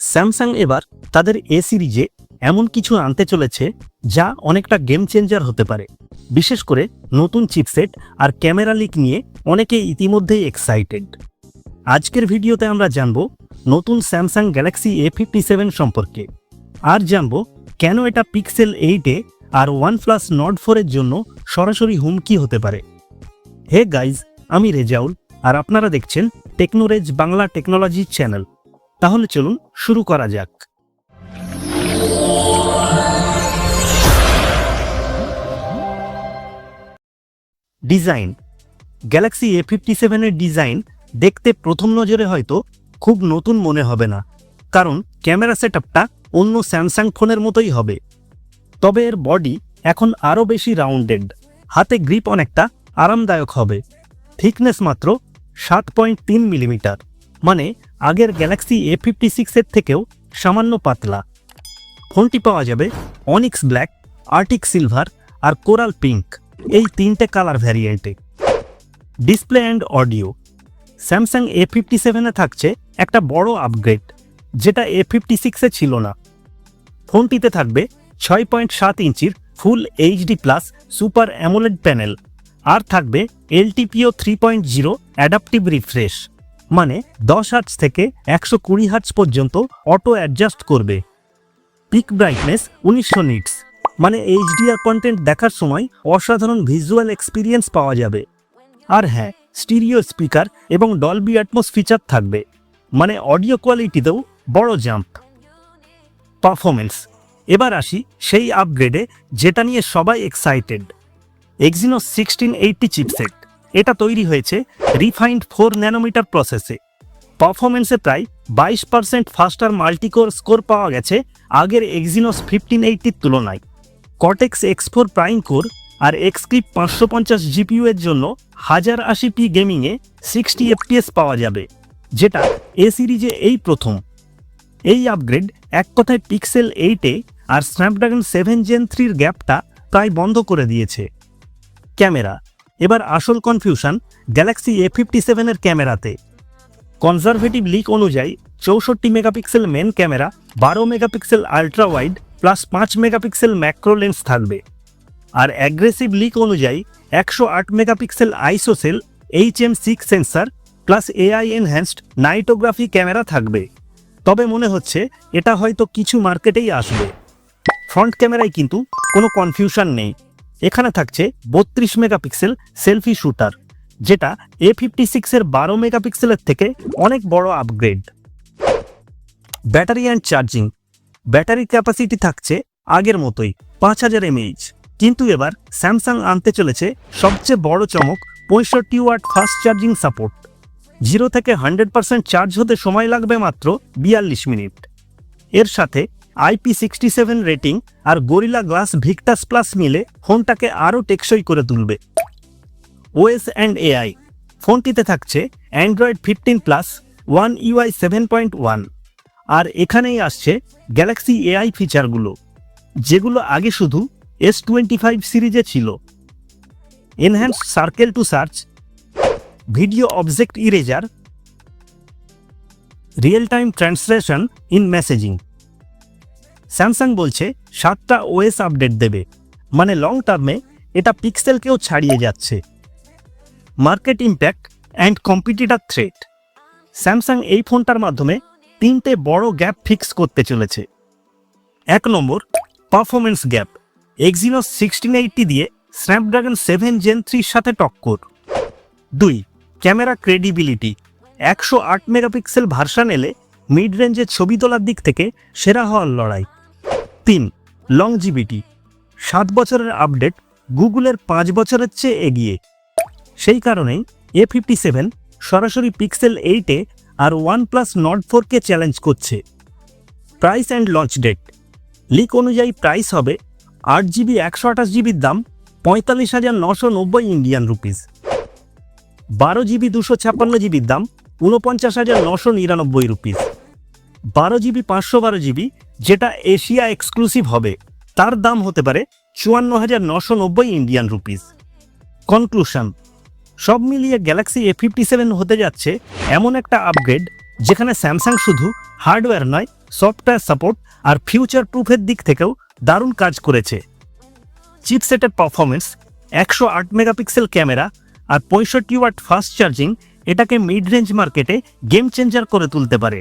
Samsung এবার তাদের এ সিরিজে এমন কিছু আনতে চলেছে যা অনেকটা গেম চেঞ্জার হতে পারে। বিশেষ করে নতুন চিপসেট আর ক্যামেরা লিক নিয়ে অনেকে ইতিমধ্যেই এক্সাইটেড আজকের ভিডিওতে আমরা জানব নতুন Samsung Galaxy A fifty seven সম্পর্কে। আর জানব কেন এটা পিক্সেল এইটে আর ওয়ান প্লাস নট ফোরের জন্য সরাসরি হুমকি হতে পারে। হে গাইজ আমি রেজাউল আর আপনারা দেখছেন টেকনোরেজ বাংলা টেকনোলজি চ্যানেল তাহলে চলুন শুরু করা যাক। ডিজাইন। গ্যালাক্সি এ ফিফটি সেভেনের ডিজাইন দেখতে প্রথম নজরে হয়তো খুব নতুন মনে হবে না, কারণ ক্যামেরা সেটআপটা অন্য স্যামসাং ফোনের মতোই হবে। তবে এর বডি এখন আরও বেশি রাউন্ডেড, হাতে গ্রিপ অনেকটা আরামদায়ক হবে। থিকনেস মাত্র সাত পয়েন্ট তিন মিলিমিটার। মানে আগের গ্যালাক্সি এ ফিফটি সিক্সের থেকেও সামান্য পাতলা। ফোনটি পাওয়া যাবে অনিক্স ব্ল্যাক আর্টিক সিলভার আর কোরাল পিঙ্ক এই তিনটে colour ভ্যারিয়েন্টে display and audio Samsung A fifty সেভেনে থাকছে একটা বড় আপগ্রেড যেটা এ ফিফটি সিক্সে ছিল না। ফোনটিতে থাকবে ছয় পয়েন্ট সাত ইঞ্চির full HD plus super AMOLED panel আর থাকবে LTPO three point zero adaptive refresh মানে দশ হার্টস থেকে একশো কুড়ি হার্টস পর্যন্ত অটো অ্যাডজাস্ট করবে। পিক ব্রাইটনেস উনিশশো নিটস মানে এইচডিআর কন্টেন্ট দেখার সময় অসাধারণ ভিজুয়াল এক্সপিরিয়েন্স পাওয়া যাবে। আর হ্যাঁ স্টিরিও স্পিকার এবং ডলবি অ্যাটমস ফিচার থাকবে। মানে অডিও কোয়ালিটিতেও বড় জাম্প পারফরমেন্স এবার আসি সেই আপগ্রেডে যেটা নিয়ে সবাই excited Exynos sixteen eighty chipset এটা তৈরি হয়েছে রিফাইন্ড ফোর ন্যানোমিটার প্রসেসে পারফরমেন্সে প্রায় বাইশ পার্সেন্ট ফাস্টার মাল্টিকোর স্কোর পাওয়া গেছে আগের এক্সিনোস ফিফটিন এইটটির তুলনায়। Cortex X four prime core আর এক্সক্রিপ পাঁচশো পঞ্চাশ জিপিউ এর জন্য হাজার আশি পি গেমিংয়ে সিক্সটি এফপিএস পাওয়া যাবে, যেটা এ সিরিজে এই প্রথম। এই আপগ্রেড এক কথায় পিক্সেল এইটে আর স্ন্যাপড্রাগন সেভেন জেন থ্রির গ্যাপটা প্রায় বন্ধ করে দিয়েছে। ক্যামেরা এবার আসল কনফিউশন গ্যালাক্সি এ ফিফটি সেভেনের ক্যামেরাতে। কনজারভেটিভ লিক অনুযায়ী চৌষট্টি মেগাপিক্সেল মেন ক্যামেরা বারো মেগাপিক্সেল আল্ট্রা ওয়াইড প্লাস পাঁচ মেগাপিক্সেল ম্যাক্রো লেন্স থাকবে। আর অ্যাগ্রেসিভ লিক অনুযায়ী একশো আট megapixel ISOCELL H M six sensor plus AI enhanced nightography camera থাকবে। তবে মনে হচ্ছে এটা হয়তো কিছু মার্কেটেই আসবে। ফ্রন্ট ক্যামেরায় কিন্তু কোনো কনফিউশন নেই। এখানে থাকছে বত্রিশ মেগাপিক্সেল সেলফি শুটার, যেটা এ ফিফটি সিক্সের বারো মেগাপিক্সেলের থেকে অনেক বড় upgrade battery and charging battery capacity থাকছে আগের মতোই পাঁচ হাজার এমএইচ কিন্তু এবার স্যামসাং আনতে চলেছে সবচেয়ে বড় চমক পঁয়ষট্টি watt fast charging support zero থেকে হান্ড্রেড পার্সেন্ট চার্জ হতে সময় লাগবে মাত্র বিয়াল্লিশ মিনিট। এর সাথে আইপি সিক্সটি সেভেন রেটিং আর গরিলা গ্লাস ভিক্টাস প্লাস মিলে ফোনটাকে আরও টেকসই করে তুলবে। OS and AI. ফোনটিতে থাকছে Android fifteen plus, one UI seven point one. আর এখানেই আসছে গ্যালাক্সি এআই ফিচারগুলো, যেগুলো আগে শুধু এস টোয়েন্টি ফাইভ সিরিজে ছিল। Enhance circle to search, video object eraser, real time translation in messaging. Samsung বলছে সাতটা ওএস আপডেট দেবে। মানে লং টার্মে এটা পিক্সেলকেও ছাড়িয়ে যাচ্ছে। Market impact and competitor threat Samsung এই ফোনটার মাধ্যমে তিনটে বড় গ্যাপ ফিক্স করতে চলেছে। এক number performance gap Exynos sixteen eighty দিয়ে স্ন্যাপড্রাগন সেভেন জেন থ্রির সাথে টক্কর। দুই ক্যামেরা ক্রেডিবিলিটি একশো আট মেগাপিক্সেল ভার্সান এলে মিড রেঞ্জের ছবি তোলার দিক থেকে সেরা হওয়ার লড়াই। তিন লংজিবিটি সাত বছরের আপডেট, গুগলের পাঁচ বছরের চেয়ে এগিয়ে। সেই কারণেই এ ফিফটি সেভেন সরাসরি পিক্সেল এইটে আর ওয়ান প্লাস নট ফোরকে চ্যালেঞ্জ করছে। Price and launch date leak অনুযায়ী প্রাইস হবে আট জিবি একশো আঠাশ জিবির দাম পঁয়তাল্লিশ হাজার নশো নব্বই ইন্ডিয়ান রুপিস বারো জিবি দুশো ছাপ্পান্ন জিবির দাম ঊনপঞ্চাশ হাজার নশো নিরানব্বই রুপিস বারো জিবি, পাঁচশো বারো জিবি, যেটা এশিয়া এক্সক্লুসিভ হবে। তার দাম হতে পারে চুয়ান্ন হাজার নশো নব্বই ইন্ডিয়ান রুপিস কনক্লুশন সব মিলিয়ে গ্যালাক্সি এ ফিফটি সেভেন হতে যাচ্ছে এমন একটা আপগ্রেড যেখানে স্যামসাং শুধু হার্ডওয়্যার নয় সফটওয়্যার সাপোর্ট আর ফিউচার প্রুফের দিক থেকেও দারুণ কাজ করেছে। চিপসেটের পারফরমেন্স একশো আট মেগাপিক্সেল ক্যামেরা আর পঁয়ষট্টি ওয়াট ফাস্ট চার্জিং এটাকে মিড রেঞ্জ মার্কেটে গেম চেঞ্জার করে তুলতে পারে।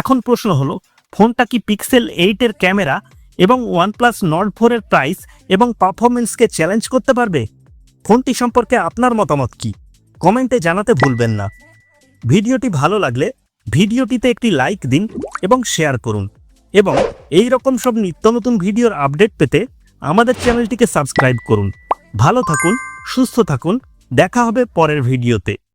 এখন প্রশ্ন হলো, ফোনটা কি পিক্সেল এইটের ক্যামেরা এবং ওয়ানপ্লাস নট ফোরের প্রাইস এবং পারফরমেন্সকে চ্যালেঞ্জ করতে পারবে? ফোনটি সম্পর্কে আপনার মতামত কি? কমেন্টে জানাতে ভুলবেন না। ভিডিওটি ভালো লাগলে ভিডিওটিতে একটি লাইক দিন এবং শেয়ার করুন। এবং এই রকম সব নিত্য নতুন ভিডিওর আপডেট পেতে আমাদের চ্যানেলটিকে সাবস্ক্রাইব করুন। ভালো থাকুন, সুস্থ থাকুন, দেখা হবে পরের ভিডিওতে।